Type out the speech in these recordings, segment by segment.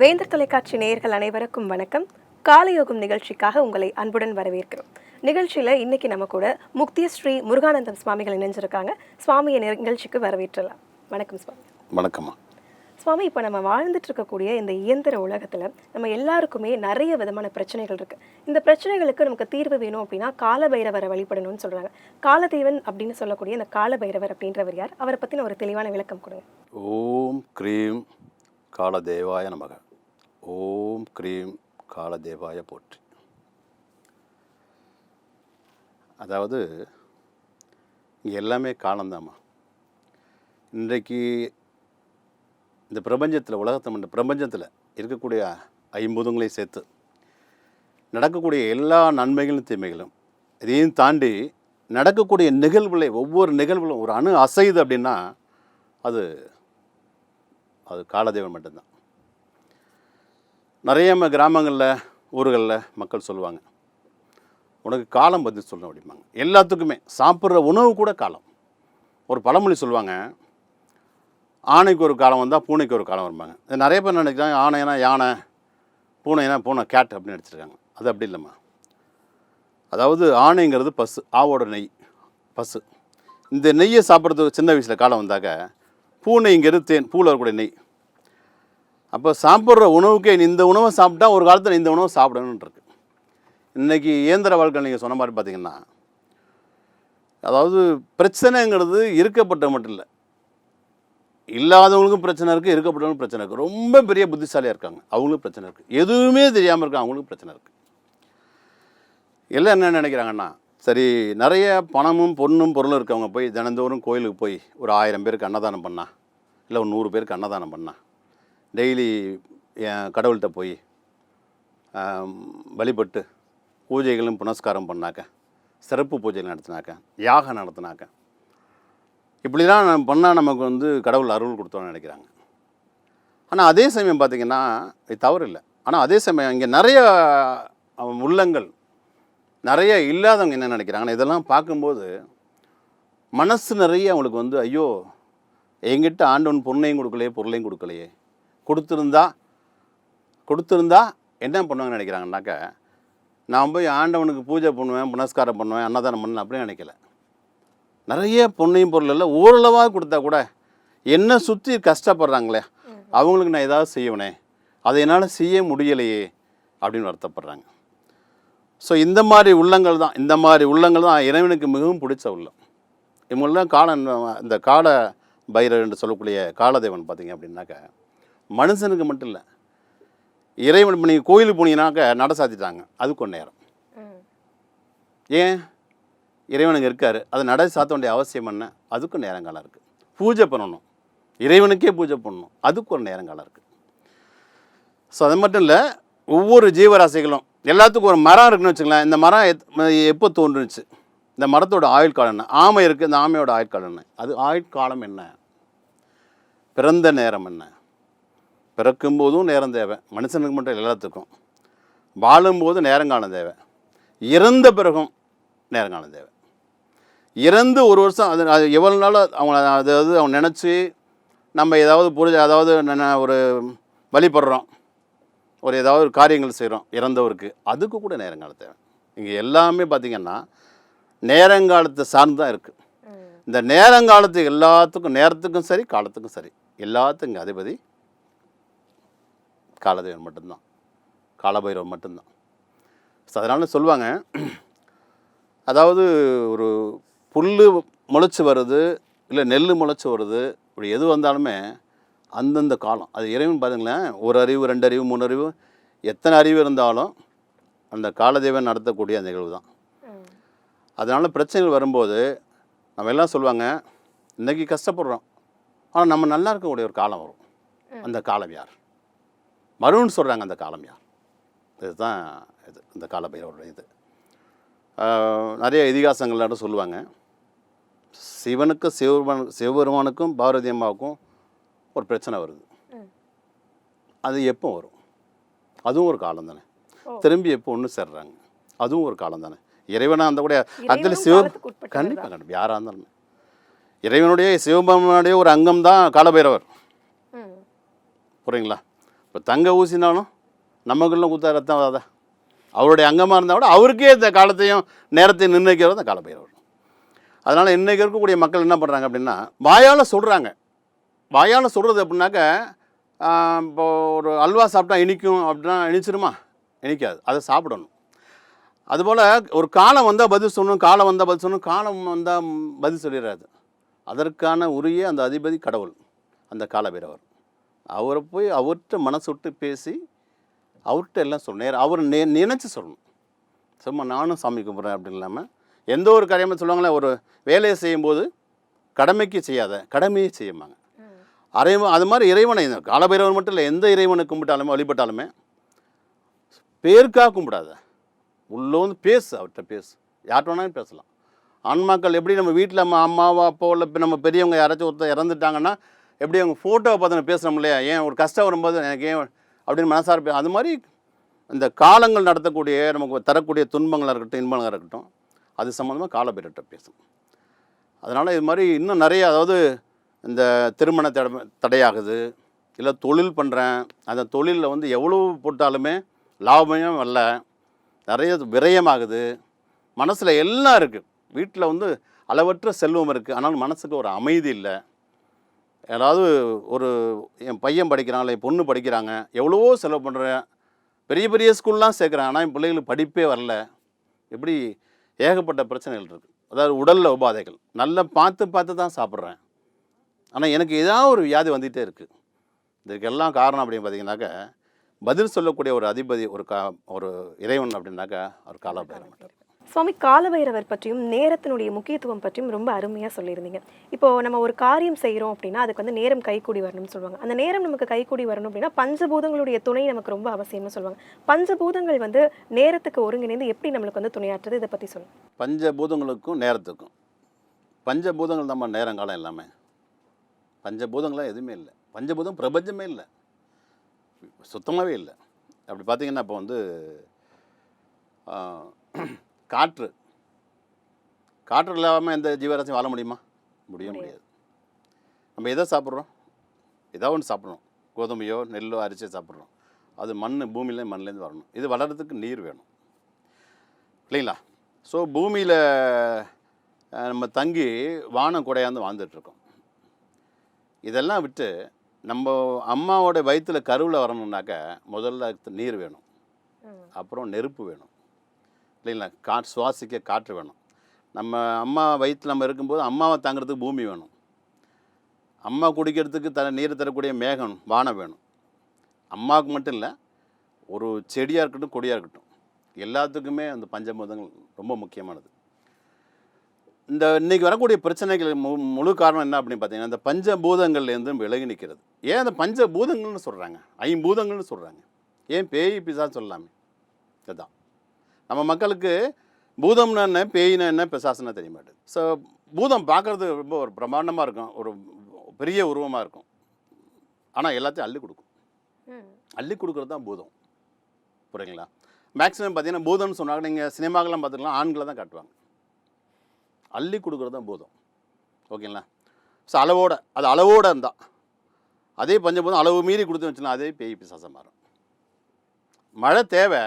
வேந்தர் தொலைக்காட்சி நேயர்கள் அனைவருக்கும் வணக்கம். காலயோகம் நிகழ்ச்சிக்காக உங்களை அன்புடன் வரவேற்கிறோம். நிகழ்ச்சியில இன்னைக்கு நம்ம கூட முக்திய ஸ்ரீ முருகானந்தம் சுவாமிகள் இணைஞ்சிருக்காங்க. சுவாமியை நிகழ்ச்சிக்கு வரவேற்றலாம். வணக்கம் சுவாமி. வணக்கம்மா. சுவாமி இப்போ நம்ம வாழ்ந்துட்டு இருக்கக்கூடிய இந்த இயந்திர உலகத்துல நம்ம எல்லாருக்குமே நிறைய விதமான பிரச்சனைகள் இருக்கு. இந்த பிரச்சனைகளுக்கு நமக்கு தீர்வு வேணும் அப்படின்னா காலபைரவரை வழிபடணும்னு சொல்றாங்க. காலதேவன் அப்படின்னு சொல்லக்கூடிய இந்த காலபைரவர் அப்படின்றவர் யார்? அவரை பத்தின ஒரு தெளிவான விளக்கம் கொடுங்க. ஓம் க்ரீம் காலதேவாய நமக. ஓம் க்ரீம் காலதேவாய போற்றி. அதாவது இங்கே எல்லாமே காலம்தாம்மா. இன்றைக்கு இந்த பிரபஞ்சத்தில் உலகத்தை மண்ட பிரபஞ்சத்தில் இருக்கக்கூடிய ஐம்பதுங்களையும் சேர்த்து நடக்கக்கூடிய எல்லா நன்மைகளும் தீமைகளும் இதையும் தாண்டி நடக்கக்கூடிய நிகழ்வுகளை ஒவ்வொரு நிகழ்வுகளும் ஒரு அணு அசையுது அப்படின்னா அது அது காலதேவன் மட்டும்தான். நிறைய கிராமங்களில் ஊர்களில் மக்கள் சொல்லுவாங்க. உனக்கு காலம் பற்றி சொல்லணும் அப்படிம்பாங்க. எல்லாத்துக்குமே சாப்பிட்ற உணவு கூட காலம். ஒரு பழமொழி சொல்லுவாங்க. ஆணைக்கு ஒரு காலம் வந்தால் பூனைக்கு ஒரு காலம் வருவாங்க இது நிறைய பேர் நினைக்கிறாங்க ஆணைனா யானை பூனைனா பூனை கேட் அப்படின்னு நினச்சிருக்காங்க. அது அப்படி இல்லைம்மா. அதாவது ஆணைங்கிறது பசு ஆவோட நெய் பசு. இந்த நெய்யை சாப்பிட்றதுக்கு சின்ன வயசில் காலம் வந்தாக்க பூனைங்கிறது தேன் பூவில் வரக்கூடிய நெய் அப்போ சாப்பிட்ற உணவுக்கே இந்த உணவை சாப்பிட்டா ஒரு காலத்தில் இந்த உணவை சாப்பிடணும்னு இருக்கு. இன்றைக்கி இயந்திர வாழ்க்கை நீங்கள் சொன்ன மாதிரி பார்த்தீங்கன்னா அதாவது பிரச்சனைங்கிறது இருக்கப்பட்ட மட்டும் இல்லை. இல்லாதவங்களுக்கும் பிரச்சனை இருக்குது இருக்கப்பட்டவங்களுக்கும் பிரச்சனை இருக்குது ரொம்ப பெரிய புத்திசாலியாக இருக்காங்க. அவங்களுக்கும் பிரச்சனை இருக்குது எதுவுமே தெரியாமல் இருக்காங்க அவங்களுக்கும் பிரச்சனை இருக்குது எல்லாம் என்ன நினைக்கிறாங்கன்னா சரி நிறைய பணமும் பொண்ணும் பொருளும் இருக்கவங்க போய் தினந்தோறும் கோயிலுக்கு போய் ஒரு ஆயிரம் பேருக்கு அன்னதானம் பண்ணா இல்லை ஒரு நூறு பேருக்கு அன்னதானம் பண்ணா டெய்லி என் கடவுள்கிட்ட போய் வழிபட்டு பூஜைகளும் புனஸ்காரம் பண்ணாக்க சிறப்பு பூஜை நடத்தினாக்க யாகம் நடத்தினாக்க இப்படிலாம் நம்ம பண்ணால் நமக்கு வந்து கடவுள் அருள் கொடுத்தோன்னு நினைக்கிறாங்க. ஆனால் அதே சமயம் பார்த்திங்கன்னா இது தவறு இல்லை ஆனால் அதே சமயம் இங்கே நிறைய உள்ளங்கள் நிறைய இல்லாதவங்க என்ன நினைக்கிறாங்கன்னா இதெல்லாம் பார்க்கும்போது மனசு நிறைய அவங்களுக்கு வந்து ஐயோ எங்கிட்ட ஆண்டவன் பொண்ணையும் கொடுக்கலையே பொருளையும் கொடுக்கலையே கொடுத்துருந்தா கொடுத்துருந்தா என்ன பண்ணுவாங்கன்னு நினைக்கிறாங்கனாக்க நான் போய் ஆண்டவனுக்கு பூஜை பண்ணுவேன் புனஸ்காரம் பண்ணுவேன் அன்னதானம் பண்ணேன் அப்படின்னு நினைக்கல. நிறைய பொண்ணையும் பொருள் இல்லை ஓரளவாக கொடுத்தா கூட என்ன சுற்றி கஷ்டப்படுறாங்களே அவங்களுக்கு நான் ஏதாவது செய்யணே அதை என்னால் செய்ய முடியலையே அப்படின்னு வருத்தப்படுறாங்க. ஸோ இந்த மாதிரி உள்ளங்கள் தான் இந்த மாதிரி உள்ளங்கள் தான் இறைவனுக்கு மிகவும் பிடிச்ச உள்ளம். இவங்கெல்லாம் கால இந்த கால பைரவன் என்று சொல்லக்கூடிய காலதேவன் பார்த்தீங்க அப்படின்னாக்க மனுஷனுக்கு மட்டும் இல்லை. இறைவன் இப்போ நீங்கள் கோயிலுக்கு போனீங்கன்னாக்க நட சாத்திட்டாங்க. அதுக்கு ஒரு நேரம். ஏன்? இறைவனுக்கு இருக்கார். அதை நட சாத்த வேண்டிய அவசியம் என்ன? அதுக்கும் நேரங்காலம் இருக்குது பூஜை பண்ணணும். இறைவனுக்கே பூஜை பண்ணணும். அதுக்கு ஒரு நேரங்காலம் இருக்குது ஸோ அது மட்டும் இல்லை ஒவ்வொரு ஜீவராசிகளும் எல்லாத்துக்கும் ஒரு மரம் இருக்குன்னு வச்சுங்களேன் இந்த மரம் எத் எப்போ தோன்றுச்சு? இந்த மரத்தோட ஆயுள் காலம் என்ன? ஆமை இருக்குது இந்த ஆமையோட ஆயுள் காலம் என்ன? அது ஆயுட்காலம் என்ன? பிறந்த நேரம் என்ன? பிறக்கும்போதும் நேரம் தேவை. மனுஷனுக்கு மட்டும் எல்லாத்துக்கும். வாழும்போது நேரங்காலம் தேவை. இறந்த பிறகும் நேரங்காலம் தேவை. இறந்து ஒரு வருஷம் அது அது எவ்வளோ நாள் அவங்க அதாவது அவங்க நினச்சி நம்ம ஏதாவது புரிஞ்ச அதாவது ஒரு வழிபடுறோம். ஒரு ஏதாவது ஒரு காரியங்கள் செய்கிறோம் இறந்தவருக்கு. அதுக்கு கூட நேரங்காலம் தேவை. இங்கே எல்லாமே பார்த்திங்கன்னா நேரங்காலத்தை சார்ந்து தான் இருக்குது இந்த நேரங்காலத்து எல்லாத்துக்கும் நேரத்துக்கும் சரி காலத்துக்கும் சரி. எல்லாத்துக்கும் இங்கே அதிபதி காலதேவன் மட்டும்தான். காலபைரவன் மட்டும்தான். ஸோ அதனால் சொல்லுவாங்க அதாவது ஒரு புல் முளைச்சி வருது இல்லை நெல் முளைச்சி வருது இப்படி எது வந்தாலுமே அந்தந்த காலம். அது இறைவன் பாருங்களேன் ஒரு அறிவு ரெண்டு அறிவு மூணு அறிவு எத்தனை அறிவு இருந்தாலும் அந்த காலதேவன் நடத்தக்கூடிய அந்த நிகழ்வு தான். அதனால் பிரச்சனைகள் வரும்போது நம்ம எல்லாம் சொல்லுவாங்க இன்றைக்கி கஷ்டப்படுறோம் ஆனால் நம்ம நல்லா இருக்கக்கூடிய ஒரு காலம் வரும். அந்த காலம் யார்? மருன்னு சொல்கிறாங்க அந்த காலம் யார்? இதுதான் இது இந்த காலபைரவரோட இது. ஆஹ் நிறைய இதிகாசங்கள்லாம் சொல்லுவாங்க. சிவனுக்கு சிவபெருமான் சிவபெருமானுக்கும் பாரதி அம்மாவுக்கும் ஒரு பிரச்சனை வருது. அது எப்போ வரும்? அதுவும் ஒரு காலம் தானே. திரும்பி எப்போ ஒன்று சேர்றாங்க? அதுவும் ஒரு காலம் தானே. இறைவனாக அந்த கூட அதில் இறைவனும் சிவ கண்டிப்பாக கண்டிப்பாக யாராக இருந்தாலும். இறைவனுடைய சிவபெருமானுடைய ஒரு அங்கம் தான் காலபைரவர் புரியுங்களா? இப்போ தங்க ஊசினாலும் நமக்குள்ள குத்த ரத்தம் வராதா அவருடைய அங்கமாக இருந்தால் கூட அவருக்கே இந்த காலத்தையும் நேரத்தையும் நிர்ணயிக்கிறது அந்த காலப்பைரவர். அதனால் இன்றைக்கி இருக்கக்கூடிய மக்கள் என்ன பண்ணுறாங்க அப்படின்னா வாயால் சொல்கிறாங்க வாயால் சொல்கிறது அப்படின்னாக்க இப்போ ஒரு அல்வா சாப்பிட்டா இனிக்கும் அப்படின்னா இனிச்சிருமா? இனிக்காது. அதை சாப்பிடணும். அதுபோல் ஒரு காலம் வந்தால் பதில் சொல்லணும் காலம் வந்தால் பதில் சொல்லணும் காலம் வந்தால் பதில் சொல்லிடாது அதற்கான உரிய அந்த அதிபதி கடவுள் அந்த காலபைரவர் அவரை போய் அவர்கிட்ட மனசு விட்டு பேசி அவர்கிட்ட எல்லாம் சொல்லணும். அவர் நே நினச்சி சொல்லணும். சும்மா நானும் சாமி கும்பிட்றேன் அப்படி இல்லாமல் எந்த ஒரு காரியமும் சொல்லுவாங்களே ஒரு வேலையை செய்யும்போது கடமைக்கு செய்யாத கடமையை செய்யுமாங்க அறைவன் அது மாதிரி இறைவனை காலபைரவர் மட்டும் இல்லை எந்த இறைவனை கும்பிட்டாலுமே வழிபட்டாலுமே பேருக்காக கும்பிடாத. உள்ள வந்து பேசு அவர்கிட்ட பேசு. யார்கிட்ட வேணாலும் பேசலாம். ஆன்மாக்கள் எப்படி நம்ம வீட்டில் நம்ம அம்மாவோ அப்போ இப்ப நம்ம பெரியவங்க யாராச்சும் ஒருத்தர் இறந்துட்டாங்கன்னா எப்படி அவங்க ஃபோட்டோவை பார்த்து நம்ம பேசுகிறோம் இல்லையா? ஏன் ஒரு கஷ்டம் வரும்போது எனக்கு ஏன் அப்படின்னு மனசார பே அது மாதிரி இந்த காலங்கள் நடத்தக்கூடிய நமக்கு தரக்கூடிய துன்பங்களாக இருக்கட்டும் இன்பங்களாக இருக்கட்டும் அது சம்மந்தமாக காலபேரிட்ட பேசும். அதனால் இது மாதிரி இன்னும் நிறைய அதாவது இந்த திருமண தடை தடையாகுது இல்லை தொழில் பண்ணுறேன் அந்த தொழிலில் வந்து எவ்வளோ போட்டாலுமே லாபமே வரல நிறைய விரயமாகுது மனசில் எல்லாம் இருக்குது வீட்டில் வந்து அளவற்ற செல்வம் இருக்குது ஆனால் மனசுக்கு ஒரு அமைதி இல்லை. யாராவது ஒரு என் பையன் படிக்கிறான் இல்லை என் பொண்ணு படிக்கிறாங்க எவ்வளவோ செலவு பண்ணுறேன் பெரிய பெரிய ஸ்கூல்லாம் சேர்க்குறேன் ஆனால் என் பிள்ளைகளுக்கு படிப்பே வரல. இப்படி ஏகப்பட்ட பிரச்சனைகள் இருக்குது அதாவது உடலில் உபாதைகள். நல்லா பார்த்து பார்த்து தான் சாப்பிட்றேன். ஆனால் எனக்கு ஏதாவது ஒரு வியாதி வந்துகிட்டே இருக்குது இதுக்கெல்லாம் காரணம் அப்படின்னு பார்த்தீங்கன்னாக்கா பதில் சொல்லக்கூடிய ஒரு அதிபதி ஒரு கா ஒரு இறைவன் அப்படின்னாக்கா அவர் காலபைரவன். சுவாமி காலபைரவர் பற்றியும் நேரத்தினுடைய முக்கியத்துவம் பற்றியும் ரொம்ப அருமையாக சொல்லியிருந்தீங்க. இப்போ நம்ம ஒரு காரியம் செய்கிறோம் அப்படின்னா அதுக்கு வந்து நேரம் கைக்கூடி வரணும்னு சொல்லுவாங்க. அந்த நேரம் நமக்கு கைக்கூடி வரணும் அப்படின்னா பஞ்சபூதங்களுடைய துணை நமக்கு ரொம்ப அவசியம்னு சொல்லுவாங்க. பஞ்சபூதங்கள் வந்து நேரத்துக்கு ஒருங்கிணைந்து எப்படி நம்மளுக்கு வந்து துணையாற்றுது? இதை பற்றி சொல்லுங்க. பஞ்சபூதங்களுக்கும் நேரத்துக்கும். பஞ்சபூதங்கள் நம்ம நேரங்காலம் எல்லாமே. பஞ்சபூதங்களாக எதுவுமே இல்லை. பஞ்சபூதம் பிரபஞ்சமே இல்லை. சுத்தமாகவே இல்லை. அப்படி பார்த்தீங்கன்னா இப்போ வந்து காற்று. காற்று இல்லாமல் எந்த ஜீவராசியும் வாழ முடியுமா? முடிய முடியாது. நம்ம எதை சாப்பிட்றோம்? ஏதோ ஒன்று சாப்பிட்றோம் கோதுமையோ நெல்லோ அரிசியோ சாப்பிட்றோம். அது மண் பூமியில மண்லேருந்து வரணும். இது வளர்கிறதுக்கு நீர் வேணும். இல்லைங்களா? ஸோ பூமியில் நம்ம தங்கி வானம் குடையாந்து வாழ்ந்துட்டுருக்கோம். இதெல்லாம் விட்டு நம்ம அம்மாவோட வயிற்றில் கருவில் வரணுன்னாக்க முதல்ல நீர் வேணும். அப்புறம் நெருப்பு வேணும். இல்லைங்களா காற்று சுவாசிக்க காற்று வேணும். நம்ம அம்மா வயிற்றில் நம்ம இருக்கும்போது அம்மாவை தாங்கிறதுக்கு பூமி வேணும். அம்மா குடிக்கிறதுக்கு த நீர் தரக்கூடிய மேகம் வானம் வேணும். அம்மாவுக்கு மட்டும் இல்லை ஒரு செடியாக இருக்கட்டும் கொடியாக இருக்கட்டும் எல்லாத்துக்குமே அந்த பஞ்சபூதங்கள் ரொம்ப முக்கியமானது. இந்த இன்றைக்கி வரக்கூடிய பிரச்சனைகள் மு முழு காரணம் என்ன அப்படின்னு பார்த்தீங்கன்னா இந்த பஞ்சபூதங்கள்லேருந்து விலகி நிற்கிறது ஏன் அந்த பஞ்சபூதங்கள்னு சொல்கிறாங்க ஐம்பூதங்கள்னு சொல்கிறாங்க ஏன் பேய் பிசா சொல்லலாமே. இதுதான் நம்ம மக்களுக்கு பூதம்னா என்ன பேய்னா என்ன பிசாசுன்னா தெரிய மாட்டேது ஸோ பூதம் பார்க்குறது ரொம்ப ஒரு பிரமாண்டமாக இருக்கும் ஒரு பெரிய உருவமாக இருக்கும். ஆனால் எல்லாத்தையும் அள்ளி கொடுக்கும். அள்ளி கொடுக்குறது தான் பூதம். புரியுங்களா மேக்ஸிமம் பார்த்தீங்கன்னா பூதம்னு சொன்னாங்க. நீங்கள் சினிமாக்கெல்லாம் பார்த்துக்கலாம் ஆண்களை தான் காட்டுவாங்க. அள்ளி கொடுக்குறது தான் பூதம். ஓகேங்களா? ஸோ அளவோட அது அளவோட இருந்தால் அதே பஞ்சபூதம் அளவு மீறி கொடுத்து வச்சுனா அதே பேய் பிசாசம் மாறும். மழை தேவை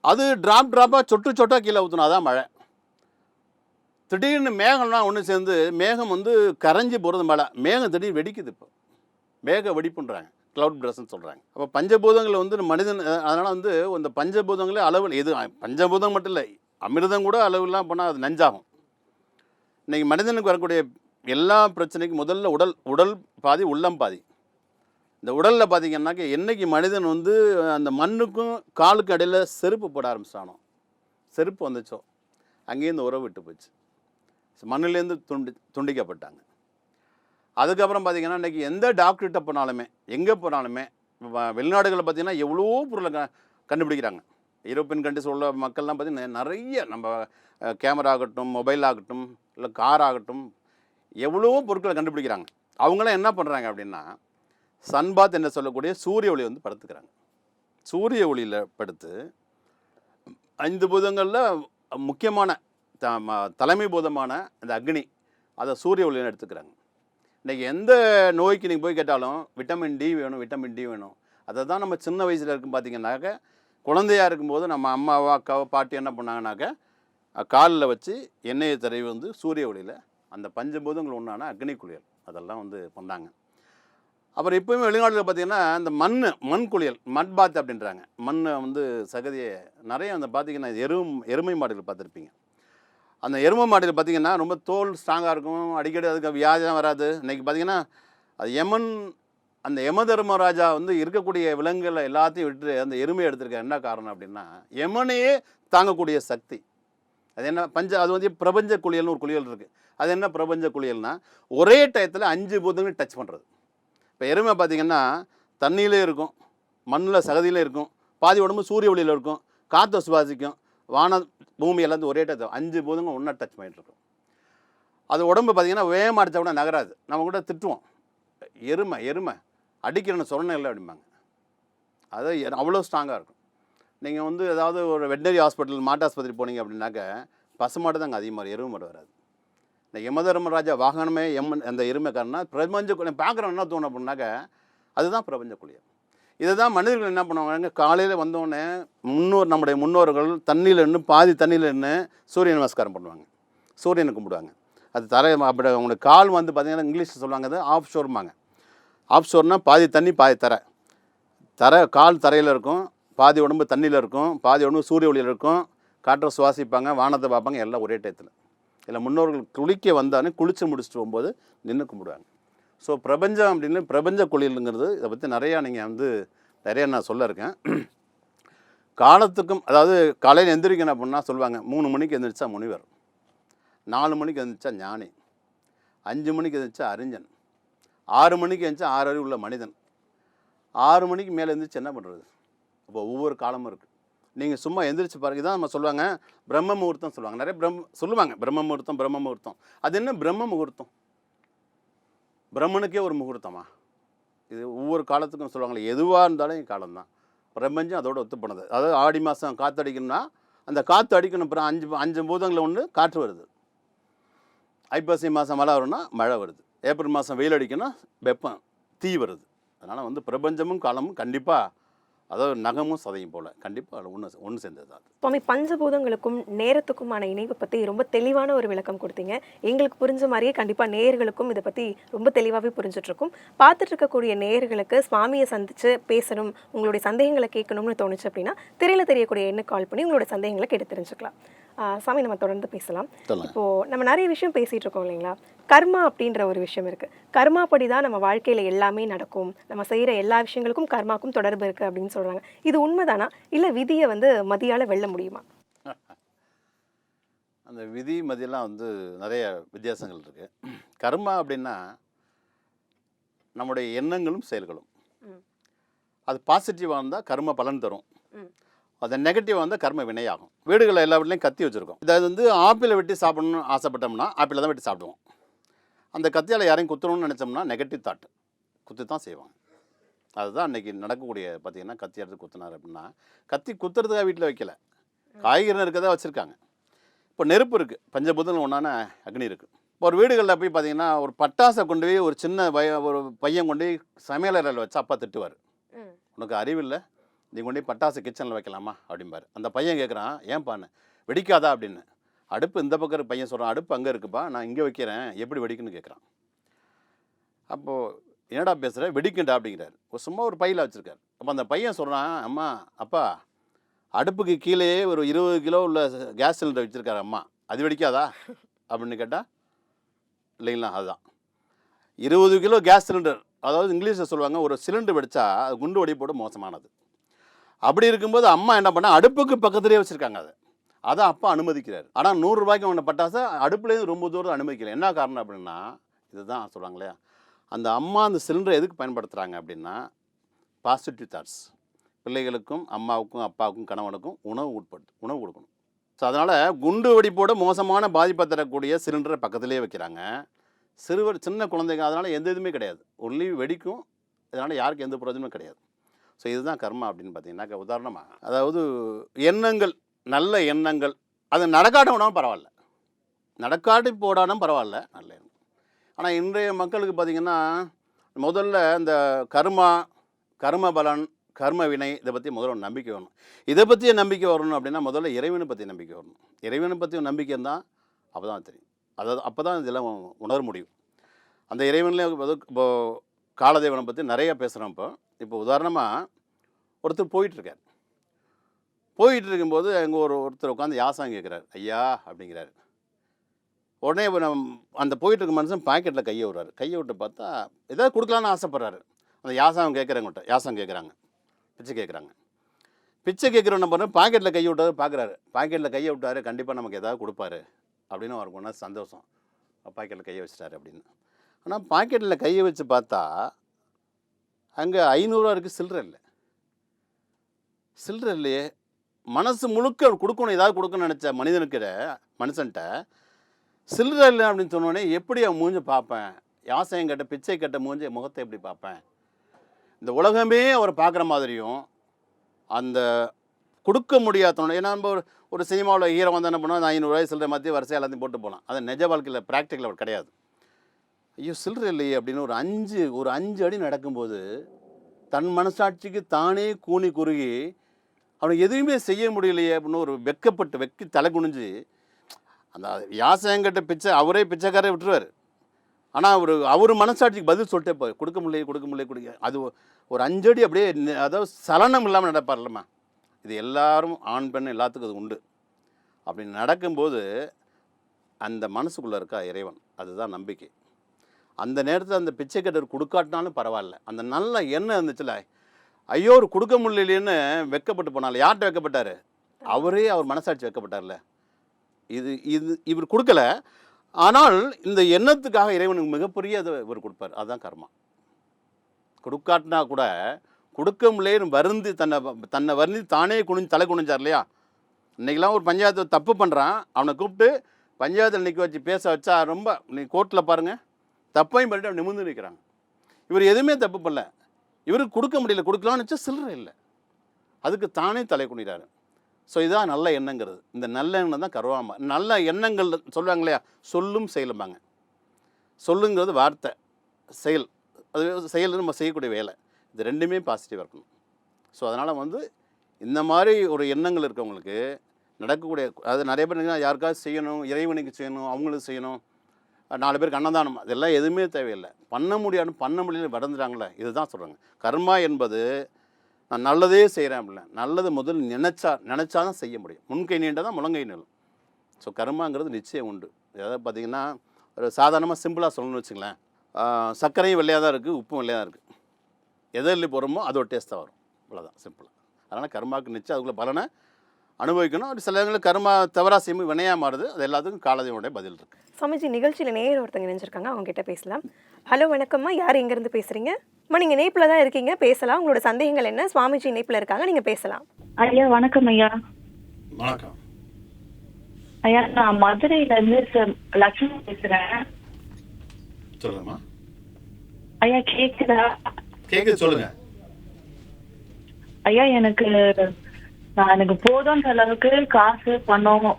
அது ட்ராப் ட்ராப்பாக சொட்டு சொட்டாக கீழே ஊற்றணும் அதான் மழை. திடீர்னு மேகம்லாம் ஒன்று சேர்ந்து மேகம் வந்து கரைஞ்சி போகிறது மழை. மேகம் திடீர்னு வெடிக்குது இப்போ. மேக வெடிப்புன்றாங்க. க்ளவுட் பிரஸ்ன்னு சொல்கிறாங்க அப்போ பஞ்சபூதங்கள் வந்து மனிதன் அதனால் வந்து இந்த பஞ்சபூதங்களே அளவு எது பஞ்சபூதம் மட்டும் இல்லை அமிர்தம் கூட அளவுலாம் போனால் அது நஞ்சாகும். இன்றைக்கி மனிதனுக்கு வரக்கூடிய எல்லா பிரச்சனைக்கும் முதல்ல உடல் உடல் பாதி உள்ளம் பாதி. இந்த உடலில் பார்த்தீங்கன்னாக்க என்னைக்கு மனிதன் வந்து அந்த மண்ணுக்கும் காலுக்கும் இடையில் செருப்பு போட ஆரம்பிச்சானோ? செருப்பு வந்துச்சோ? அங்கேருந்து உறவு விட்டு போச்சு. மண்ணிலேருந்து துண்டி துண்டிக்கப்பட்டாங்க. அதுக்கப்புறம் பார்த்தீங்கன்னா இன்றைக்கி எந்த டாக்டர்கிட்ட போனாலுமே எங்கே போனாலுமே வ- வெளிநாடுகளில் பார்த்தீங்கன்னா எவ்வளோ பொருளை க கண்டுபிடிக்கிறாங்க. யூரோப்பியன் கண்ட்ரிஸ் உள்ள மக்கள்லாம் பார்த்தீங்கன்னா நிறைய நம்ம கேமரா ஆகட்டும் மொபைல் ஆகட்டும் இல்லை கார் ஆகட்டும் எவ்வளோ பொருட்களை கண்டுபிடிக்கிறாங்க. அவங்களாம் என்ன பண்ணுறாங்க அப்படின்னா சன்பாத் என்று சொல்லக்கூடிய சூரிய ஒளி வந்து படுத்துக்கிறாங்க. சூரிய ஒளியில் படுத்து ஐந்து பூதங்களில் முக்கியமான த ம- தலைமை பூதமான அந்த அக்னி அதை சூரிய ஒளியில் எடுத்துக்கிறாங்க. இன்றைக்கி எந்த நோய்க்கு நீங்கள் போய் கேட்டாலும் விட்டமின் டி வேணும் விட்டமின் டி வேணும். அதை தான் நம்ம சின்ன வயசில் இருக்கும் பார்த்தீங்கன்னாக்க குழந்தையா இருக்கும்போது நம்ம அம்மாவோ அக்காவோ பாட்டி என்ன பண்ணாங்கனாக்க காலில் வச்சு எண்ணெயை தடவி வந்து சூரிய ஒளியில் அந்த பஞ்சபூதங்கள் ஒன்றான அக்னி குளியல் அதெல்லாம் வந்து பண்ணாங்க. அப்புறம் இப்போயுமே வெளிநாட்டில் பார்த்தீங்கன்னா இந்த மண் மண் குளியல் மண் பாத் அப்படின்றாங்க. மண்ணை வந்து சகதியை நிறைய அந்த பார்த்தீங்கன்னா எரும் எருமை மாடுகள் பார்த்துருப்பீங்க. அந்த எருமை மாடுகள் பார்த்தீங்கன்னா ரொம்ப தோல் ஸ்ட்ராங்காக இருக்கும். அடிக்கடி அதுக்கு வியாதிலாம் வராது. இன்றைக்கி பார்த்தீங்கன்னா அது யமன் அந்த யம தர்மராஜா வந்து இருக்கக்கூடிய விலங்குகளை எல்லாத்தையும் விட்டு அந்த எருமையை எடுத்திருக்க என்ன காரணம் அப்படின்னா யமனையே தாங்கக்கூடிய சக்தி. அது என்ன பஞ்ச அது வந்து பிரபஞ்ச குளியல்னு ஒரு குளியல் இருக்குது அது என்ன பிரபஞ்ச குளியல்னால் ஒரே டயத்தில் அஞ்சு பூதங்களையும் டச் பண்ணுறது இப்போ எருமை பார்த்திங்கன்னா தண்ணியிலே இருக்கும் மண்ணில் சகதியிலே இருக்கும் பாதி உடம்பு சூரிய ஒளியில் இருக்கும் காற்றை சுவாசிக்கும் வான பூமி எல்லாத்தையும் ஒரே டச் அஞ்சு பூதங்க ஒன்றா டச் பண்ணிட்டு இருக்கும். அது உடம்பு பார்த்தீங்கன்னா வேகமாக அடித்தா கூட நகராது. நம்ம கூட திட்டுவோம். எருமை எருமை அடிக்கிறேன்னு சொன்ன இல்லை அப்படிம்பாங்க. அது அவ்வளோ ஸ்ட்ராங்காக இருக்கும். நீங்கள் வந்து ஏதாவது ஒரு வெட்டினரி ஹாஸ்பிட்டல் மாட்டாஸ்பத்திரி போனீங்க அப்படின்னாக்க பசுமாடு தாங்க அதிகமாக வரும், எருமை மாடு வராது. இந்த யமதர்மராஜா வாகனமே எம்மன் அந்த எருமைக்காரனா பிரபஞ்ச குழந்தை பார்க்குறோம் என்ன தோணும் அப்படின்னாக்க அதுதான் பிரபஞ்ச குழியம் இதை தான் மனிதர்கள் என்ன பண்ணுவாங்க காலையில் வந்தோடனே முன்னோர் நம்முடைய முன்னோர்கள் தண்ணியில் நின்று பாதி தண்ணியில் நின்று சூரிய நமஸ்காரம் பண்ணுவாங்க. சூரியனை கும்பிடுவாங்க. அது தர அப்படி அவங்களுக்கு கால் வந்து பார்த்தீங்கன்னா இங்கிலீஷில் சொல்லுவாங்க அது ஆஃப் ஷோர்மாங்க ஆஃப் ஷோர்னால் பாதி தண்ணி பாதி தரை. தரை கால் தரையில் இருக்கும் பாதி உடம்பு தண்ணியில் இருக்கும் பாதி உடம்பு சூரிய ஒளியில் இருக்கும் காற்றை சுவாசிப்பாங்க வானத்தை பார்ப்பாங்க எல்லாம் ஒரே டயத்தில். இல்லை முன்னோர்கள் குளிக்க வந்தானே குளிச்சு முடிச்சுட்டு போகும்போது நின்று கும்பிடுவாங்க. ஸோ பிரபஞ்சம் அப்படின்னு பிரபஞ்ச குளியலுங்கிறது இதை பற்றி நிறையா நீங்கள் வந்து நிறையா நான் சொல்ல இருக்கேன். காலத்துக்கும் அதாவது காலையில் எந்திரிக்கணும் அப்படின்னா சொல்லுவாங்க மூணு மணிக்கு எந்திரிச்சா முனிவர் நாலு மணிக்கு எந்திரிச்சா ஞானி அஞ்சு மணிக்கு எந்திரிச்சா அறிஞன் ஆறு மணிக்கு எந்திரிச்சா ஆறு அறிவு உள்ள மனிதன். ஆறு மணிக்கு மேலே எந்திரிச்சு என்ன பண்ணுறது அப்போ ஒவ்வொரு காலமும் இருக்குது நீங்கள் சும்மா எந்திரிச்சு பாருங்க இதான் நம்ம சொல்லுவாங்க பிரம்ம முகூர்த்தம் சொல்லுவாங்க. நிறைய பிரம் சொல்லுவாங்க பிரம்ம முகூர்த்தம் பிரம்ம முகூர்த்தம் அது என்ன பிரம்ம முகூர்த்தம்? பிரம்மனுக்கே ஒரு முகூர்த்தமா? இது ஒவ்வொரு காலத்துக்கும் சொல்லுவாங்களே எதுவாக இருந்தாலும் காலம்தான் பிரபஞ்சம் அதோட ஒத்து போனது. அதாவது ஆடி மாதம் காற்று அடிக்கணும்னா அந்த காற்று அடிக்கணும் அப்புறம் அஞ்சு அஞ்சு பூதங்களில் ஒன்று காற்று வருது. ஐப்பசி மாதம் மழை வரும்னா மழை வருது. ஏப்ரல் மாதம் வெயில் அடிக்கணும்னா வெப்பம் தீ வருது. அதனால் வந்து பிரபஞ்சமும் காலமும் கண்டிப்பாக அதாவது நகமும் சதையும் போல். கண்டிப்பாக ஒன்று ஒன்று சேர்ந்தது தான். அது. சுவாமி பஞ்சபூதங்களுக்கும் நேரத்துக்குமான இணைவை பற்றி ரொம்ப தெளிவான ஒரு விளக்கம் கொடுத்தீங்க. எங்களுக்கு புரிஞ்ச மாதிரியே கண்டிப்பாக நேயர்களுக்கும் இதை பற்றி ரொம்ப தெளிவாகவே புரிஞ்சுட்டு இருக்கும் பார்த்துட்டு இருக்கக்கூடிய நேயர்களுக்கு சுவாமியை சந்திச்சு பேசணும் உங்களுடைய சந்தேகங்களை கேட்கணும்னு தோணுச்சு அப்படின்னா திரையில தெரியக்கூடிய எண்ணு கால் பண்ணி உங்களுடைய சந்தேகங்களை கேட்டு தெரிஞ்சுக்கலாம். சாமி நம்ம தொடர்ந்து பேசலாம். இப்போ நம்ம நிறைய விஷயம் பேசிட்டு இருக்கோம் இல்லைங்களா? கர்மா அப்படின்ற ஒரு விஷயம் இருக்கு. கர்மா படி தான் நம்ம வாழ்க்கையில எல்லாமே நடக்கும். நம்ம செய்யற எல்லா விஷயங்களுக்கும் கர்மாக்கும் தொடர்பு இருக்கு அப்படின்னு சொல்றாங்க. இது உண்மைதானா? இல்ல விதியை வந்து மதியால வெல்ல முடியுமா? அந்த விதி மதியெல்லாம் வந்து நிறைய வித்தியாசங்கள் இருக்குது கர்மா அப்படின்னா நம்முடைய எண்ணங்களும் செயல்களும். அது பாசிட்டிவாக இருந்தால் கர்ம பலன் தரும். அது நெகட்டிவாக இருந்தால் கர்ம வினையாகும். வீடுகளில் எல்லா வீட்லையும் கத்தி வச்சுருக்கோம். இதை வந்து ஆப்பிளை வெட்டி சாப்பிடணும்னு ஆசைப்பட்டோம்னா ஆப்பிளை தான் வெட்டி சாப்பிடுவோம். அந்த கத்தியால் யாரையும் குத்தணும்னு நினச்சோம்னா நெகட்டிவ் தாட் குத்தி தான் செய்வாங்க. அதுதான் அன்றைக்கி நடக்கக்கூடிய பார்த்தீங்கன்னா கத்தி எடுத்து குத்துனார் அப்படின்னா கத்தி குத்துறதுக்காக வீட்டில் வைக்கல. காய்கறி இருக்கதான் வச்சுருக்காங்க. இப்போ நெருப்பு இருக்குது பஞ்சபூதங்கள் ஒன்றான அக்னி இருக்குது இப்போ ஒரு வீடுகளில் போய் பார்த்தீங்கன்னா ஒரு பட்டாசை கொண்டு போய் ஒரு சின்ன பய ஒரு பையன் கொண்டு போய் சமையலறையில் வச்சு அப்பா திட்டுவார். உனக்கு அறிவில்லை. நீ கொண்டு போய் பட்டாசு கிச்சனில் வைக்கலாமா? அப்படிம்பாரு. அந்த பையன் கேட்குறான் ஏன்ப்பான்னு வெடிக்காதா? அப்படின்னு. அடுப்பு இந்த பக்கம் பையன் சொல்கிறான் அடுப்பு அங்கே இருக்குப்பா. நான் இங்கே வைக்கிறேன். எப்படி வெடிக்குன்னு கேட்குறான் அப்போது என்னடா பேசுகிற வெடிக்கண்டா அப்படிங்கிறாரு. ஒரு சும்மா ஒரு பையில் வச்சுருக்காரு. அப்போ அந்த பையன் சொல்கிறான் அம்மா அப்பா அடுப்புக்கு கீழேயே ஒரு இருபது கிலோ உள்ள கேஸ் சிலிண்டர் வச்சுருக்காரு அம்மா. அது வெடிக்காதா? அப்படின்னு கேட்டால் இல்லைங்களா அதுதான். இருபது கிலோ கேஸ் சிலிண்டர். அதாவது இங்கிலீஷில் சொல்லுவாங்க ஒரு சிலிண்டர் வெடித்தா அது குண்டு வெடிப்போட மோசமானது. அப்படி இருக்கும்போது அம்மா என்ன பண்ணா அடுப்புக்கு பக்கத்துலேயே வச்சுருக்காங்க அதை. அதை அப்பா அனுமதிக்கிறார். ஆனால் நூறுரூபாய்க்கு அவனை பட்டாசை அடுப்புலேருந்து ரொம்ப தூரம் அனுமதிக்கல. என்ன காரணம் அப்படின்னா இதுதான் சொல்கிறாங்க இல்லையா? அந்த அம்மா அந்த சிலிண்டரை எதுக்கு பயன்படுத்துகிறாங்க அப்படின்னா பாசிட்டிவ் தாட்ஸ் பிள்ளைகளுக்கும் அம்மாவுக்கும் அப்பாவுக்கும் கணவனுக்கும் உணவு உட்படுத்து உணவு கொடுக்கணும். ஸோ அதனால் குண்டு வெடிப்போட மோசமான பாதிப்பை தரக்கூடிய சிலிண்டரை பக்கத்துலேயே வைக்கிறாங்க. சிறுவர் சின்ன குழந்தைங்க அதனால் எந்த இதுவுமே கிடையாது. ஒன்லி வெடிக்கும் இதனால் யாருக்கும் எந்த பிரயோஜனமும் கிடையாது. ஸோ இதுதான் கர்மா அப்படின்னு பார்த்தீங்கன்னாக்கா உதாரணமாக அதாவது எண்ணங்கள் நல்ல எண்ணங்கள் அது நடக்காட்ட விடாமல் பரவாயில்ல. நடக்காட்டி போடாலும் பரவாயில்ல நல்ல எண்ணம் ஆனால் இன்றைய மக்களுக்கு பார்த்திங்கன்னா முதல்ல இந்த கர்மா கர்ம பலன் கர்ம வினை இதை பற்றி முதல்ல ஒரு நம்பிக்கை வரணும். இதை பற்றிய நம்பிக்கை வரணும் அப்படின்னா முதல்ல இறைவனை பற்றி நம்பிக்கை வரணும். இறைவனை பற்றி நம்பிக்கை இருந்தால் அப்போ தான் தெரியும். அதாவது அப்போ தான் இதெல்லாம் உணர முடியும். அந்த இறைவனில் இப்போ காலதேவனை பற்றி நிறையா பேசுகிறோம் இப்போ. இப்போ உதாரணமாக ஒருத்தர் போயிட்டுருக்கார். போயிட்டு இருக்கும்போது அங்கே ஒரு ஒருத்தர் உட்காந்து யாசம் கேட்குறாரு ஐயா அப்படிங்கிறாரு. உடனே இப்ப நம்ம அந்த போயிட்டுருக்க மனுஷன் பாக்கெட்டில் கையை விடுறாரு. கையை விட்டு பார்த்தா ஏதாவது கொடுக்கலான்னு ஆசைப்பட்றாரு. அந்த யாசம் கேட்குறவங்கள்ட்ட யாசம் கேட்குறாங்க. பிச்சை கேட்குறாங்க. பிச்சை கேட்குறவன பாருங்க பாக்கெட்டில் கையை விட்டாரு பார்க்குறாரு பாக்கெட்டில் கையை விட்டாரு கண்டிப்பாக நமக்கு ஏதாவது கொடுப்பாரு அப்படின்னு அவருக்கு ஒன்றா சந்தோஷம். பாக்கெட்டில் கையை வச்சிட்டாரு அப்படின்னு. ஆனால் பாக்கெட்டில் கையை வச்சு பார்த்தா அங்கே ஐநூறுரூவா இருக்குது சில்லற இல்லை. சில்லற இல்லையே. மனசு முழுக்க கொடுக்கணும் ஏதாவது கொடுக்கணும்னு நினச்ச மனிதனுக்கிற மனுஷன்ட்ட சில்லறை இல்லை அப்படின்னு சொன்னோடனே எப்படி அவன் மூஞ்சி பார்ப்பேன்? யாசையம் கட்ட பிச்சை கட்ட மூஞ்சி முகத்தை எப்படி பார்ப்பேன்? இந்த உலகமே அவர் பார்க்குற மாதிரியும் அந்த கொடுக்க முடியாதனோட ஏன்னா நம்ம ஒரு ஒரு சினிமாவில் ஹீரோ வந்து என்ன பண்ணுவோம் ஐநூறுரூவாய் சில்லறை மாற்றி வரிசை எல்லாத்தையும் போட்டு போகலாம் அது நிஜ வாழ்க்கையில் ப்ராக்டிக்கல் அவர் கிடையாது. ஐயோ சில்லறை இல்லையே அப்படின்னு ஒரு அஞ்சு ஒரு அஞ்சு அடி நடக்கும்போது தன் மனசாட்சிக்கு தானே கூனி குறுகி அவனுக்கு எதுவுமே செய்ய முடியலையே அப்படின்னு ஒரு வெக்கப்பட்டு வெக்கி தலை குனிஞ்சு அந்த யாசகங்கிட்ட பிச்சை அவரே பிச்சைக்காரே விட்டுருவார். ஆனால் அவர் அவர் மனசாட்சிக்கு பதில் சொல்லிட்டே போ கொடுக்க முடியல கொடுக்க முடியல கொடுக்க அது ஒரு அஞ்சடி அப்படியே அதாவது சலனம் இல்லாமல் நடப்பார்லம்மா. இது எல்லாரும் ஆண் பெண் எல்லாத்துக்கும் அது உண்டு. அப்படி நடக்கும்போது அந்த மனசுக்குள்ளே இருக்கா இறைவன். அதுதான் நம்பிக்கை. அந்த நேரத்தில் அந்த பிச்சைக்கட்டர் கொடுக்காட்டினாலும் பரவாயில்ல. அந்த நல்ல எண்ணம் இருந்துச்சுல ஐயோ ஒரு கொடுக்க முடியலையேன்னு வெக்கப்பட்டு போனால யார்கிட்ட வெக்கப்பட்டாரு? அவரே அவர் மனசாட்சி வெக்கப்பட்டார்ல. இது இது இவர் கொடுக்கல. ஆனால் இந்த எண்ணத்துக்காக இறைவனுக்கு மிகப்பெரிய அதை இவர் கொடுப்பார். அதுதான் கர்மா. கொடுக்காட்டினா கூட கொடுக்க முடியலன்னு வருந்தி தன்னை தன்னை வருந்தி தானே குனிஞ்சு தலை குனிஞ்சார் இல்லையா? இன்றைக்கெல்லாம் ஒரு பஞ்சாயத்து தப்பு பண்ணுறான் அவனை கூப்பிட்டு பஞ்சாயத்தில் நிற்க வச்சு பேச வச்சா ரொம்ப நீ கோர்ட்டில் பாருங்கள் தப்பையும் பண்ணிட்டு அவன் நிமிர்ந்து நிற்கிறாங்க இவர் எதுவுமே தப்பு பண்ணல. இவருக்கு கொடுக்க முடியல. கொடுக்கலான்னு வச்சா சில்லறை இல்லை. அதுக்கு தானே தலை குனிறாரு ஸோ இதுதான் நல்ல எண்ணங்கிறது. இந்த நல்ல எண்ணம் தான் கருவாம. நல்ல எண்ணங்கள் சொல்லுவாங்க இல்லையா? சொல்லும் செயலும்பாங்க. சொல்லுங்கிறது வார்த்தை. செயல். அது செயல் நம்ம செய்யக்கூடிய வேலை. இது ரெண்டுமே பாசிட்டிவாக இருக்கணும். ஸோ அதனால் வந்து இந்த மாதிரி ஒரு எண்ணங்கள் இருக்கவங்களுக்கு நடக்கக்கூடிய அது நிறைய பேர் யாருக்காவது செய்யணும் இறைவனுக்கு செய்யணும் அவங்களுக்கு செய்யணும். நாலு பேருக்கு அன்னதானம். அதெல்லாம் எதுவுமே தேவையில்லை. பண்ண முடியாது பண்ண முடியல மறந்துட்டாங்களே இதுதான் சொல்கிறாங்க கர்மா என்பது நான் நல்லதே செய்கிறேன் அப்படின்னா நல்லது முதல் நினச்சா நினச்சா தான் செய்ய முடியும். முன்கை நீண்டால் தான் முழங்கை நீளும். ஸோ கர்மாங்கிறது நிச்சயம் உண்டு. அதாவது பார்த்தீங்கன்னா ஒரு சாதாரணமாக சிம்பிளாக சொல்லணும்னு வச்சுங்களேன். சர்க்கரையும் வெள்ளையாக தான் இருக்குது உப்பும் வெள்ளையாக தான் இருக்குது எதில் போகிறோமோ அதோட டேஸ்ட்டாக வரும். இவ்வளோதான் சிம்பிளாக அதனால் கர்மாவுக்கு நிச்சயம் அதுக்குள்ள பலனை அனுபவிக்கணும். அப்படி சில இடங்களில் கர்மா தவறாக செய்யும் வினையாக மாறுது. அது எல்லாத்துக்கும் காலதேவனுடைய பதில் இருக்குது சமஜி நிகழ்ச்சியில் நேர் ஒருத்தங்க இணைஞ்சிருக்காங்க. அவங்க கிட்ட பேசலாம். ஹலோ வணக்கம்மா. யார் எங்கேருந்து பேசுறீங்க? அம்மா நீங்கள் இணைப்பில் தான் இருக்கீங்க. பேசலாம். உங்களோட சந்தேகங்கள் என்ன? சுவாமிஜி இணைப்பில் இருக்காங்க. நீங்கள் பேசலாம். ஐயா வணக்கம் ஐயா. வணக்கம். ஐயா நான் மதுரையில இருந்து ச- லட்சுமி பேசுறேன். சொல்லுங்கம்மா. ஐயா கேக்குதா? கேட்குது சொல்லுங்கள் ஐயா எனக்கு நான் எனக்கு போதும்ன்ற அளவுக்கு காசு பணம்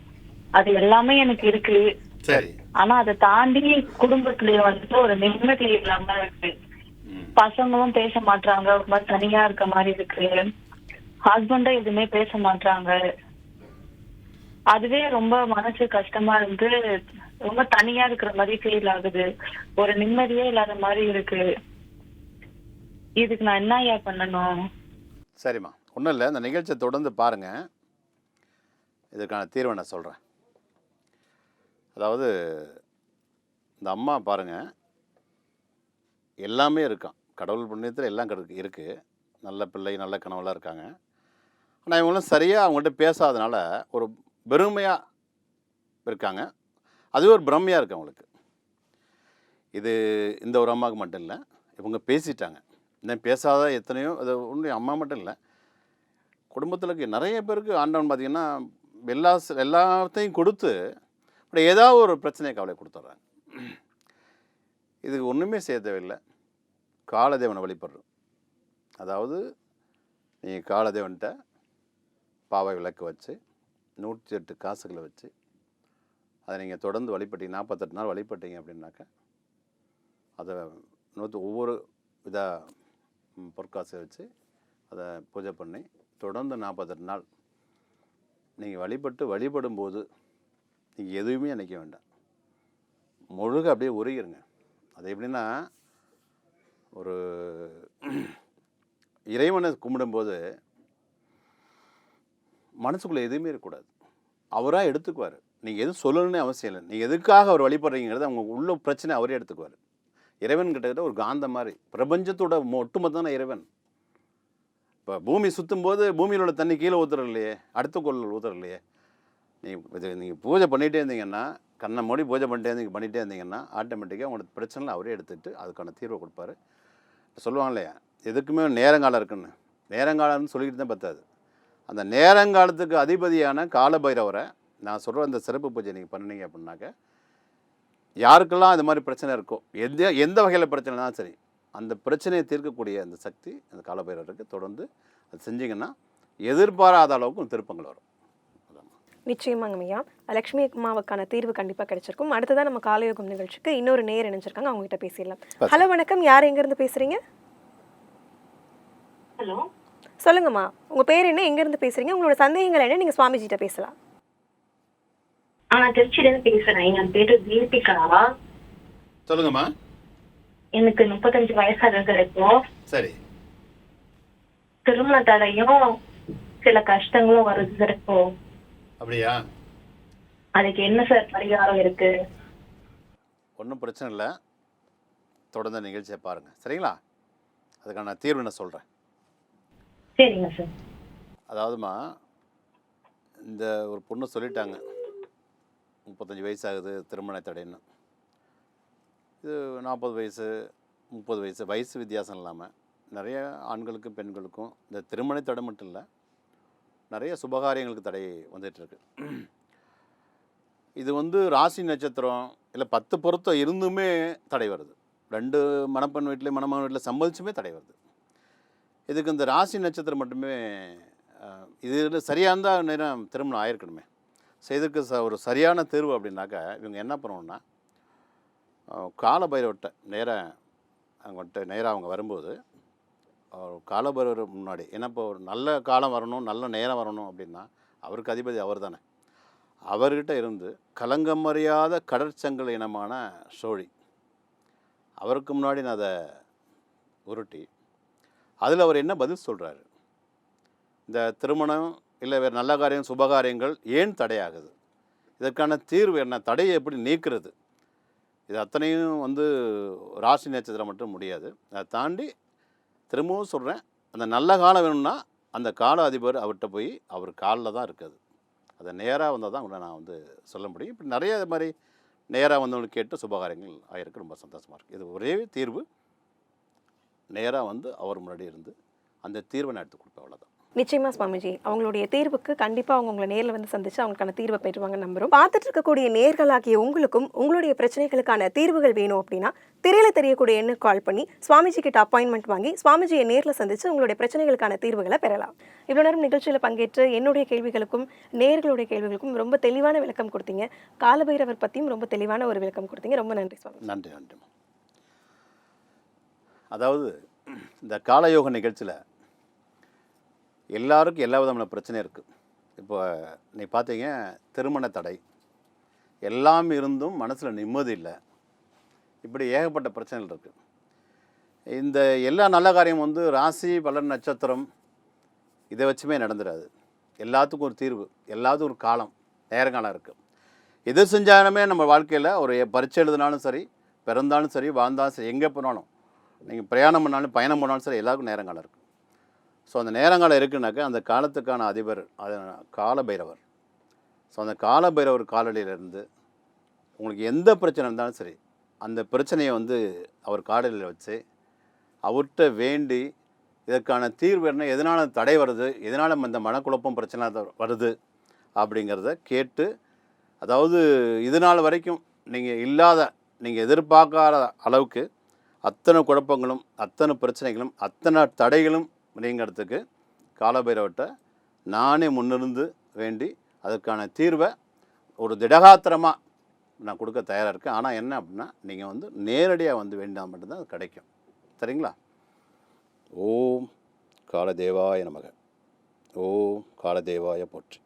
அது எல்லாமே எனக்கு இருக்கு சரி. ஆனா அதை தாண்டி குடும்பத்திலேயே வந்துட்டு ஒரு நிம்மதி இல்லாம இருக்கு. பசங்களும் பேச மாட்டாங்க ரொம்ப தனியா இருக்க மாதிரி இருக்கு. ஹஸ்பண்டும் எதுவுமே பேச மாட்டாங்க அதுவே ரொம்ப மனசு கஷ்டமா இருந்து ரொம்ப தனியா இருக்கிற மாதிரி ஃபீல் ஆகுது. ஒரு நிம்மதியே இல்லாத மாதிரி இருக்கு. இதுக்கு நான் என்ன ஐயா பண்ணணும்? சரிம்மா. ஒன்றும் இல்லை இந்த நிகழ்ச்சியை தொடர்ந்து பாருங்கள் இதுக்கான தீர்வை நான் சொல்கிறேன் அதாவது இந்த அம்மா பாருங்கள் எல்லாமே இருக்கான். கடவுள் புண்ணியத்தில் எல்லாம் கிடக்கு இருக்குது நல்ல பிள்ளை நல்ல கனவுலாம் இருக்காங்க. ஆனால் இவங்களும் சரியாக அவங்கள்ட்ட பேசாதனால ஒரு பெருமையாக இருக்காங்க. அதுவே ஒரு பிரம்மையாக இருக்குது அவங்களுக்கு. இது இந்த ஒரு அம்மாவுக்கு மட்டும் இல்லை இவங்க பேசிட்டாங்க. இன்னும் பேசாத எத்தனையோ அது ஒன்றும் அம்மா மட்டும் இல்லை குடும்பத்தில் இருக்க நிறைய பேருக்கு ஆண்டவன் பார்த்தீங்கன்னா எல்லா எல்லாத்தையும் கொடுத்து அப்படி ஏதாவது ஒரு பிரச்சனையை கவலை கொடுத்துட்றாங்க இதுக்கு ஒன்றுமே செய்ய தேவையில்லை. காலதேவனை வழிபடுறோம். அதாவது நீங்கள் காலதேவன்கிட்ட பாவை விளக்கு வச்சு நூற்றி எட்டு காசுகளை வச்சு அதை நீங்கள் தொடர்ந்து வழிபட்டீங்க நாற்பத்தெட்டு நாள் வழிபட்டீங்க அப்படின்னாக்கா அதை நூற்று ஒவ்வொரு வித பொற்காசை வச்சு அதை பூஜை பண்ணி தொடர்ந்து நாற்பத்தெட்டு நாள் நீங்கள் வழிபட்டு வழிபடும்போது நீங்கள் எதுவுமே நினைக்க வேண்டாம். முழுக அப்படியே உருகிருங்க. அது எப்படின்னா ஒரு இறைவனை கும்பிடும்போது மனசுக்குள்ளே எதுவுமே இருக்கக்கூடாது. அவராக எடுத்துக்குவார். நீங்கள் எதுவும் சொல்லணும்னு அவசியம் இல்லை. நீங்கள் எதுக்காக அவர் வழிபடுறீங்கிறது அவங்க உள்ள பிரச்சனை அவரே எடுத்துக்குவார். இறைவன் கிட்டத்தட்ட ஒரு காந்த மாதிரி பிரபஞ்சத்தோட ஒட்டுமொத்தான இறைவன். இப்போ பூமி சுற்றும் போது பூமியில் உள்ள தண்ணி கீழே ஊத்துறது இல்லையே அடுத்த கோள் ஊத்துறது இல்லையே நீங்கள் இது நீங்கள் பூஜை பண்ணிகிட்டே இருந்தீங்கன்னா கண்ணை மூடி பூஜை பண்ணிட்டே இருந்தீங்க பண்ணிகிட்டே இருந்தீங்கன்னா ஆட்டோமேட்டிக்காக உங்களோட பிரச்சனை அவரே எடுத்துகிட்டு அதுக்கான தீர்வை கொடுப்பாரு. சொல்லுவாங்க இல்லையா எதுக்குமே நேரங்காலம் இருக்குன்னு. நேரங்காலம்னு சொல்லிக்கிட்டு தான் பத்தாது. அந்த நேரங்காலத்துக்கு அதிபதியான காலபைரவரை நான் சொல்கிற அந்த சிறப்பு பூஜை நீங்கள் பண்ணினீங்க அப்படின்னாக்க யாருக்கெல்லாம் இது மாதிரி பிரச்சனை இருக்கோ எந்த எந்த வகையில் பிரச்சனைனாலும் சரி அந்த பிரச்சனையை தீர்க்கக்கூடிய அந்த சக்தி அந்த காலபைரவருக்கு தொடர்ந்து அது செஞ்சீங்கன்னா எதிர்பாராத அளவுக்கு திருப்பங்கள் வரும். நிச்சயமாங்க ஐயா லக்ஷ்மி அம்மாவுக்கான தீர்வு கண்டிப்பா கிடைச்சிருக்கும். அடுத்ததா நம்ம காலயோகம் நிகழ்ச்சிக்கு இன்னொரு நேர் இணைஞ்சிருக்காங்க. அவங்க கிட்ட பேசிடலாம் ஹலோ வணக்கம். யார் எங்க இருந்து பேசுறீங்க? ஹலோ. சொல்லுங்கம்மா. உங்க பேர் என்ன? எங்க இருந்து பேசுறீங்க? உங்களோட சந்தேகங்கள் என்ன? நீங்க சுவாமிஜிட்ட பேசலாம். ஆ நான் திருச்சியில இருந்து பேசுறேன். என் பேரு தீபிகா சொல்லுங்கம்மா. எனக்கு முப்பத்தஞ்சு வயசாகுது இப்போ சரி. திருமண தடையும் சில கஷ்டங்களும் வருது சார் இப்போ. அப்படியா? அதுக்கு என்ன சார் பரிகாரம் இருக்கு? ஒன்றும் பிரச்சனை இல்லை. தொடர்ந்து நிகழ்ச்சியை பாருங்கள் சரிங்களா? அதுக்கான தீர்வு நான் சொல்கிறேன் சரிங்க சார். அதாவதுமா இந்த ஒரு பொண்ணு சொல்லிட்டாங்க. முப்பத்தஞ்சு வயசு ஆகுது திருமண தடைன்னு இது நாற்பது வயசு முப்பது வயசு வயசு வித்தியாசம் இல்லாமல் நிறைய ஆண்களுக்கும் பெண்களுக்கும் இந்த திருமண தடை மட்டும் இல்லை நிறைய சுபகாரியங்களுக்கு தடை வந்துட்டுருக்கு இது வந்து ராசி நட்சத்திரம் இல்லை பத்து பொருத்தம் இருந்துமே தடை வருது. ரெண்டு மணப்பெண் வீட்டில் மணமகன் வீட்டில் சம்மதிச்சுமே தடை வருது. இதுக்கு இந்த ராசி நட்சத்திரம் மட்டுமே இது சரியாக இருந்தால் நேரம் திருமணம் ஆயிருக்கணுமே. ஸோ இதுக்கு ச ஒரு சரியான தேர்வு அப்படின்னாக்கா இவங்க என்ன பண்ணணும்னா காலபைரவர்கிட்ட நேராக அவங்கள்ட்ட நேராக அவங்க வரும்போது காலபைரவர் முன்னாடி ஏன்னா இப்போ ஒரு நல்ல காலம் வரணும் நல்ல நேரம் வரணும் அப்படின்னா அவருக்கு அதிபதி அவர் தானே. அவர்கிட்ட இருந்து கலங்கமறியாத கடற்சங்கல் இனமான சோழி அவருக்கு முன்னாடி நான் அதை உருட்டி அதில் அவர் என்ன பதில் சொல்கிறாரு இந்த திருமணம் இல்லை வேறு நல்ல காரியம் சுபகாரியங்கள் ஏன் தடையாகுது? இதற்கான தீர்வு என்ன? தடையை எப்படி நீக்கிறது? இது அத்தனையும் வந்து ராசி நட்சத்திரம் மட்டும் முடியாது. அதை தாண்டி திரும்பவும் சொல்கிறேன் அந்த நல்ல காலம் வேணும்னா அந்த கால அதிபர் அவர்கிட்ட போய் அவர் காலில் தான் இருக்குது. அதை நேராக வந்தால் தான் உங்களை நான் வந்து சொல்ல முடியும். இப்படி நிறைய இது மாதிரி நேராக வந்தவங்களுக்கு கேட்டு சுபகாரியங்கள் ஆயிருக்கு. ரொம்ப சந்தோஷமாக இருக்குது இது ஒரே தீர்வு. நேராக வந்து அவர் முன்னாடி இருந்து அந்த தீர்வை நான் எடுத்து கொடுப்பேன். அவ்வளோதான் நிச்சயமா சுவாமிஜி. அவங்களுடைய தீர்வுக்கு கண்டிப்பா அவங்க உங்களை நேரில் வந்து சந்திச்சு அவங்களுக்கான தீர்வை பெறுவாங்க நம்புறோம். பார்த்துட்டு இருக்கக்கூடிய நேர்களாகிய உங்களுக்கும் உங்களுடைய பிரச்சனைகளுக்கான தீர்வுகள் வேணும் அப்படின்னா திரையில தெரியக்கூடிய எண்ணு கால் பண்ணி சுவாமிஜி கிட்ட அப்பாயின்மெண்ட் வாங்கி சுவாமிஜியை நேரில் சந்திச்சு உங்களுடைய பிரச்சனைகளுக்கான தீர்வுகளை பெறலாம். இவ்வளோ நேரம் நிகழ்ச்சியில் பங்கேற்று என்னுடைய கேள்விகளுக்கும் நேர்களுடைய கேள்விகளுக்கும் ரொம்ப தெளிவான விளக்கம் கொடுத்தீங்க. காலபைரவர் பற்றியும் ரொம்ப தெளிவான ஒரு விளக்கம் கொடுத்தீங்க. ரொம்ப நன்றி சுவாமி நன்றி நன்றி. அதாவது இந்த காலயோக நிகழ்ச்சியில் எல்லாருக்கும் எல்லா விதமான பிரச்சனை இருக்குது இப்போ நீ பார்த்தீங்க திருமண தடை. எல்லாம் இருந்தும் மனசில் நிம்மதி இல்லை. இப்படி ஏகப்பட்ட பிரச்சனைகள் இருக்குது இந்த எல்லா நல்ல காரியமும் வந்து ராசி பலன் நட்சத்திரம் இதை வச்சுமே நடந்துடாது எல்லாத்துக்கும் ஒரு தீர்வு எல்லாத்துக்கும் ஒரு காலம் நேரங்காலம் இருக்குது எது செஞ்சாலுமே நம்ம வாழ்க்கையில் ஒரு பரீட்சை எழுதினாலும் சரி பிறந்தாலும் சரி வாழ்ந்தாலும் சரி எங்கே போனாலும் நீங்கள் பிரயாணம் பண்ணாலும் பயணம் பண்ணாலும் சரி எல்லாருக்கும் நேரங்காலம் இருக்குது ஸோ அந்த நேரங்காலம் இருக்குனாக்கா அந்த காலத்துக்கான அதிபர் அது காலபைரவர். ஸோ அந்த காலபைரவர் காலடியிலேருந்து உங்களுக்கு எந்த பிரச்சனை இருந்தாலும் சரி அந்த பிரச்சனையை வந்து அவர் காலடியில் வச்சு அவர்கிட்ட வேண்டி இதற்கான தீர்வு என்ன எதனால் தடை வருது எதனால் இந்த மனக்குழப்பம் பிரச்சனை வருது அப்படிங்கிறத கேட்டு அதாவது இது நாள் வரைக்கும் நீங்கள் இல்லாத நீங்கள் எதிர்பார்க்காத அளவுக்கு அத்தனை குழப்பங்களும் அத்தனை பிரச்சனைகளும் அத்தனை தடைகளும் நீங்கிறதுக்கு காலபைரவர்கிட்ட நானே முன்னிருந்து வேண்டி அதற்கான தீர்வை ஒரு திடகாத்திரமாக நான் கொடுக்க தயாராக இருக்கேன். ஆனால் என்ன அப்படின்னா நீங்கள் வந்து நேரடியாக வந்து வேண்டாம் மட்டும்தான் அது கிடைக்கும். சரிங்களா? ஓம் காலதேவாய நமக. ஓம் காலதேவாய போற்றி.